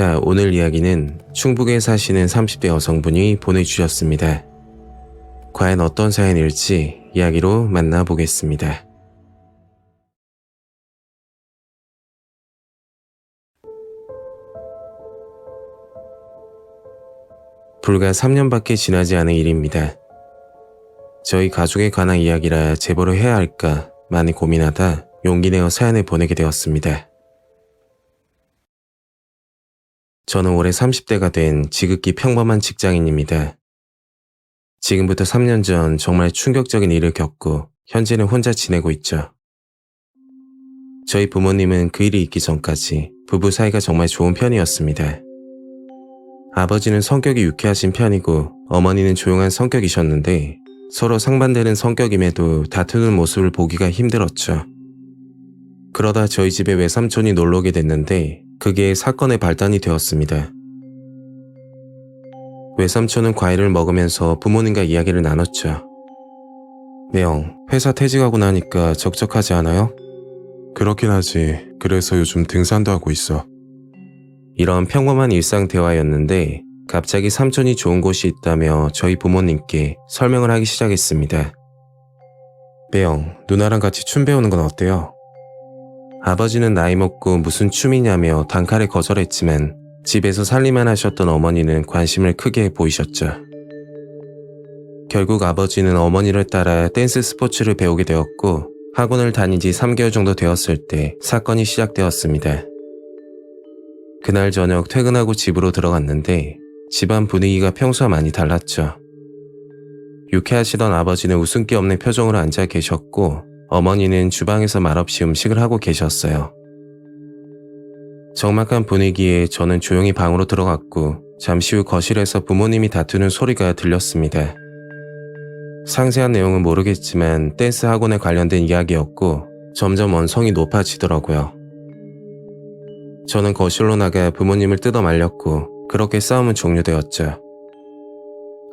자, 오늘 이야기는 충북에 사시는 30대 여성분이 보내주셨습니다. 과연 어떤 사연일지 이야기로 만나보겠습니다. 불과 3년밖에 지나지 않은 일입니다. 저희 가족에 관한 이야기라 제보를 해야 할까 많이 고민하다 용기 내어 사연을 보내게 되었습니다. 저는 올해 30대가 된 지극히 평범한 직장인입니다. 지금부터 3년 전 정말 충격적인 일을 겪고 현재는 혼자 지내고 있죠. 저희 부모님은 그 일이 있기 전까지 부부 사이가 정말 좋은 편이었습니다. 아버지는 성격이 유쾌하신 편이고 어머니는 조용한 성격이셨는데 서로 상반되는 성격임에도 다투는 모습을 보기가 힘들었죠. 그러다 저희 집에 외삼촌이 놀러 오게 됐는데 그게 사건의 발단이 되었습니다. 외삼촌은 과일을 먹으면서 부모님과 이야기를 나눴죠. 매영, 회사 퇴직하고 나니까 적적하지 않아요? 그렇긴 하지. 그래서 요즘 등산도 하고 있어. 이런 평범한 일상 대화였는데 갑자기 삼촌이 좋은 곳이 있다며 저희 부모님께 설명을 하기 시작했습니다. 매영, 누나랑 같이 춤 배우는 건 어때요? 아버지는 나이 먹고 무슨 춤이냐며 단칼에 거절했지만 집에서 살림만 하셨던 어머니는 관심을 크게 보이셨죠. 결국 아버지는 어머니를 따라 댄스 스포츠를 배우게 되었고 학원을 다닌 지 3개월 정도 되었을 때 사건이 시작되었습니다. 그날 저녁 퇴근하고 집으로 들어갔는데 집안 분위기가 평소와 많이 달랐죠. 유쾌하시던 아버지는 웃음기 없는 표정으로 앉아 계셨고 어머니는 주방에서 말없이 음식을 하고 계셨어요. 적막한 분위기에 저는 조용히 방으로 들어갔고 잠시 후 거실에서 부모님이 다투는 소리가 들렸습니다. 상세한 내용은 모르겠지만 댄스 학원에 관련된 이야기였고 점점 원성이 높아지더라고요. 저는 거실로 나가 부모님을 뜯어 말렸고 그렇게 싸움은 종료되었죠.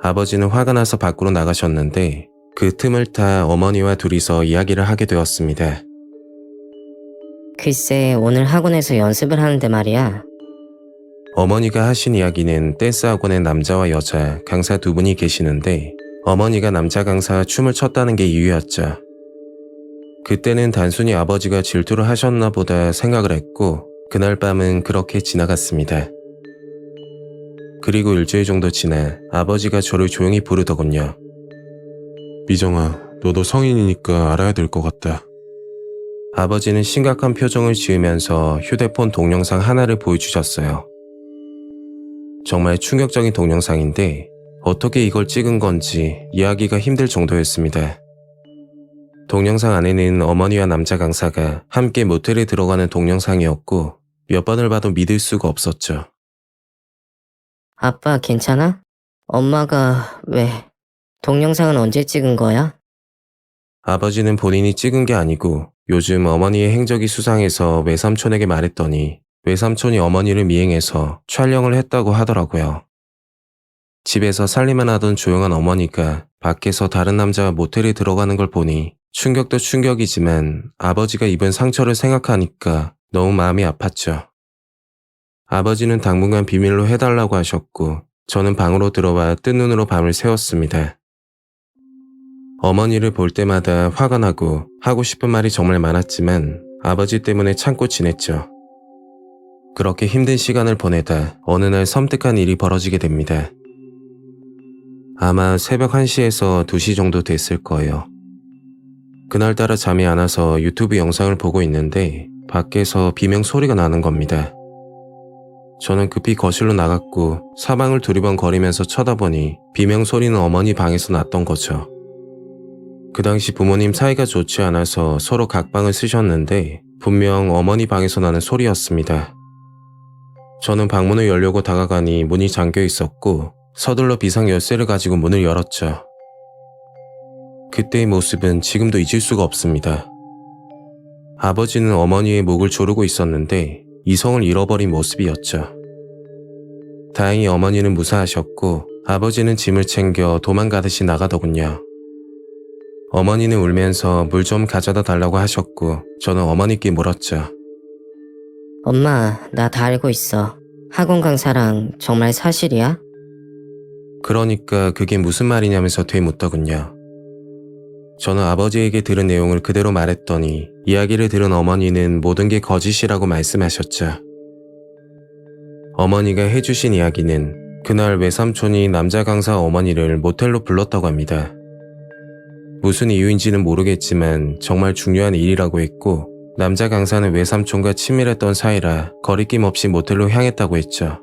아버지는 화가 나서 밖으로 나가셨는데 그 틈을 타 어머니와 둘이서 이야기를 하게 되었습니다. 글쎄, 오늘 학원에서 연습을 하는데 말이야. 어머니가 하신 이야기는 댄스 학원에 남자와 여자 강사 두 분이 계시는데 어머니가 남자 강사와 춤을 췄다는 게 이유였죠. 그때는 단순히 아버지가 질투를 하셨나 보다 생각을 했고 그날 밤은 그렇게 지나갔습니다. 그리고 일주일 정도 지나 아버지가 저를 조용히 부르더군요. 미정아, 너도 성인이니까 알아야 될 것 같다. 아버지는 심각한 표정을 지으면서 휴대폰 동영상 하나를 보여주셨어요. 정말 충격적인 동영상인데 어떻게 이걸 찍은 건지 이야기가 힘들 정도였습니다. 동영상 안에는 어머니와 남자 강사가 함께 모텔에 들어가는 동영상이었고 몇 번을 봐도 믿을 수가 없었죠. 아빠, 괜찮아? 엄마가 왜? 동영상은 언제 찍은 거야? 아버지는 본인이 찍은 게 아니고 요즘 어머니의 행적이 수상해서 외삼촌에게 말했더니 외삼촌이 어머니를 미행해서 촬영을 했다고 하더라고요. 집에서 살림만 하던 조용한 어머니가 밖에서 다른 남자와 모텔에 들어가는 걸 보니 충격도 충격이지만 아버지가 입은 상처를 생각하니까 너무 마음이 아팠죠. 아버지는 당분간 비밀로 해달라고 하셨고 저는 방으로 들어와 뜬 눈으로 밤을 새웠습니다. 어머니를 볼 때마다 화가 나고 하고 싶은 말이 정말 많았지만 아버지 때문에 참고 지냈죠. 그렇게 힘든 시간을 보내다 어느 날 섬뜩한 일이 벌어지게 됩니다. 아마 새벽 1시에서 2시 정도 됐을 거예요. 그날따라 잠이 안 와서 유튜브 영상을 보고 있는데 밖에서 비명 소리가 나는 겁니다. 저는 급히 거실로 나갔고 사방을 두리번거리면서 쳐다보니 비명 소리는 어머니 방에서 났던 거죠. 그 당시 부모님 사이가 좋지 않아서 서로 각방을 쓰셨는데 분명 어머니 방에서 나는 소리였습니다. 저는 방문을 열려고 다가가니 문이 잠겨 있었고 서둘러 비상 열쇠를 가지고 문을 열었죠. 그때의 모습은 지금도 잊을 수가 없습니다. 아버지는 어머니의 목을 조르고 있었는데 이성을 잃어버린 모습이었죠. 다행히 어머니는 무사하셨고 아버지는 짐을 챙겨 도망가듯이 나가더군요. 어머니는 울면서 물 좀 가져다 달라고 하셨고 저는 어머니께 물었죠. 엄마, 나 다 알고 있어. 학원 강사랑 정말 사실이야? 그러니까 그게 무슨 말이냐면서 되묻더군요. 저는 아버지에게 들은 내용을 그대로 말했더니 이야기를 들은 어머니는 모든 게 거짓이라고 말씀하셨죠. 어머니가 해주신 이야기는 그날 외삼촌이 남자 강사 어머니를 모텔로 불렀다고 합니다. 무슨 이유인지는 모르겠지만 정말 중요한 일이라고 했고 남자 강사는 외삼촌과 친밀했던 사이라 거리낌 없이 모텔로 향했다고 했죠.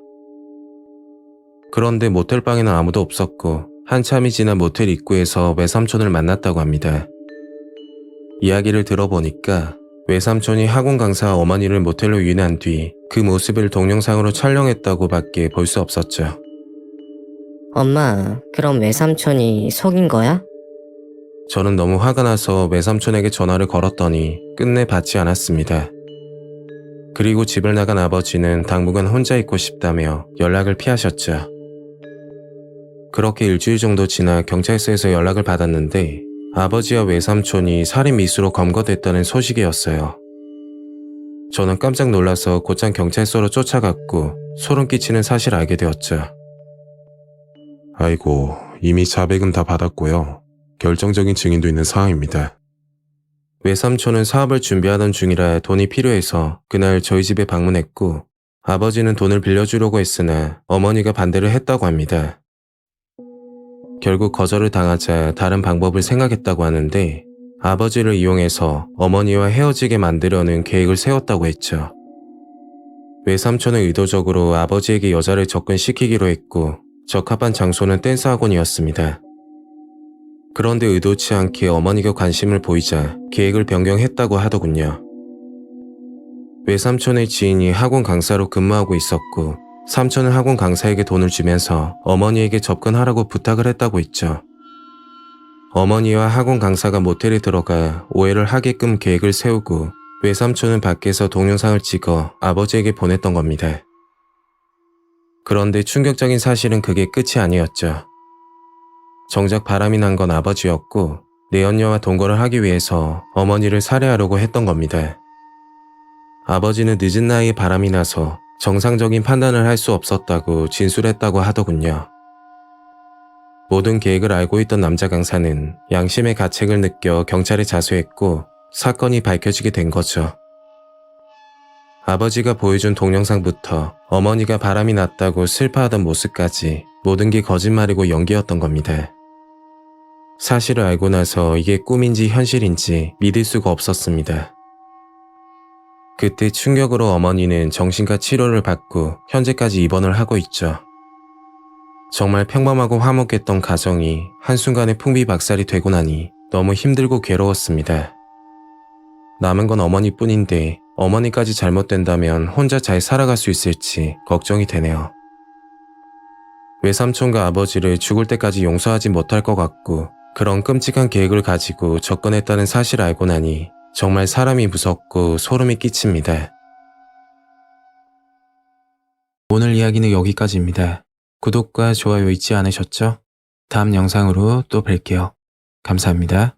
그런데 모텔 방에는 아무도 없었고 한참이 지나 모텔 입구에서 외삼촌을 만났다고 합니다. 이야기를 들어보니까 외삼촌이 학원 강사 어머니를 모텔로 유인한 뒤 그 모습을 동영상으로 촬영했다고 밖에 볼 수 없었죠. 엄마, 그럼 외삼촌이 속인 거야? 저는 너무 화가 나서 외삼촌에게 전화를 걸었더니 끝내 받지 않았습니다. 그리고 집을 나간 아버지는 당분간 혼자 있고 싶다며 연락을 피하셨죠. 그렇게 일주일 정도 지나 경찰서에서 연락을 받았는데 아버지와 외삼촌이 살인 미수로 검거됐다는 소식이었어요. 저는 깜짝 놀라서 곧장 경찰서로 쫓아갔고 소름 끼치는 사실을 알게 되었죠. 아이고, 이미 자백은 다 받았고요. 결정적인 증인도 있는 상황입니다. 외삼촌은 사업을 준비하던 중이라 돈이 필요해서 그날 저희 집에 방문했고 아버지는 돈을 빌려주려고 했으나 어머니가 반대를 했다고 합니다. 결국 거절을 당하자 다른 방법을 생각했다고 하는데 아버지를 이용해서 어머니와 헤어지게 만들려는 계획을 세웠다고 했죠. 외삼촌은 의도적으로 아버지에게 여자를 접근시키기로 했고 적합한 장소는 댄스 학원이었습니다. 그런데 의도치 않게 어머니가 관심을 보이자 계획을 변경했다고 하더군요. 외삼촌의 지인이 학원 강사로 근무하고 있었고 삼촌은 학원 강사에게 돈을 주면서 어머니에게 접근하라고 부탁을 했다고 했죠. 어머니와 학원 강사가 모텔에 들어가 오해를 하게끔 계획을 세우고 외삼촌은 밖에서 동영상을 찍어 아버지에게 보냈던 겁니다. 그런데 충격적인 사실은 그게 끝이 아니었죠. 정작 바람이 난 건 아버지였고 내연녀와 동거를 하기 위해서 어머니를 살해하려고 했던 겁니다. 아버지는 늦은 나이에 바람이 나서 정상적인 판단을 할 수 없었다고 진술했다고 하더군요. 모든 계획을 알고 있던 남자 강사는 양심의 가책을 느껴 경찰에 자수했고 사건이 밝혀지게 된 거죠. 아버지가 보여준 동영상부터 어머니가 바람이 났다고 슬퍼하던 모습까지 모든 게 거짓말이고 연기였던 겁니다. 사실을 알고 나서 이게 꿈인지 현실인지 믿을 수가 없었습니다. 그때 충격으로 어머니는 정신과 치료를 받고 현재까지 입원을 하고 있죠. 정말 평범하고 화목했던 가정이 한순간에 풍비박살이 되고 나니 너무 힘들고 괴로웠습니다. 남은 건 어머니뿐인데 어머니까지 잘못된다면 혼자 잘 살아갈 수 있을지 걱정이 되네요. 외삼촌과 아버지를 죽을 때까지 용서하지 못할 것 같고 그런 끔찍한 계획을 가지고 접근했다는 사실을 알고 나니 정말 사람이 무섭고 소름이 끼칩니다. 오늘 이야기는 여기까지입니다. 구독과 좋아요 잊지 않으셨죠? 다음 영상으로 또 뵐게요. 감사합니다.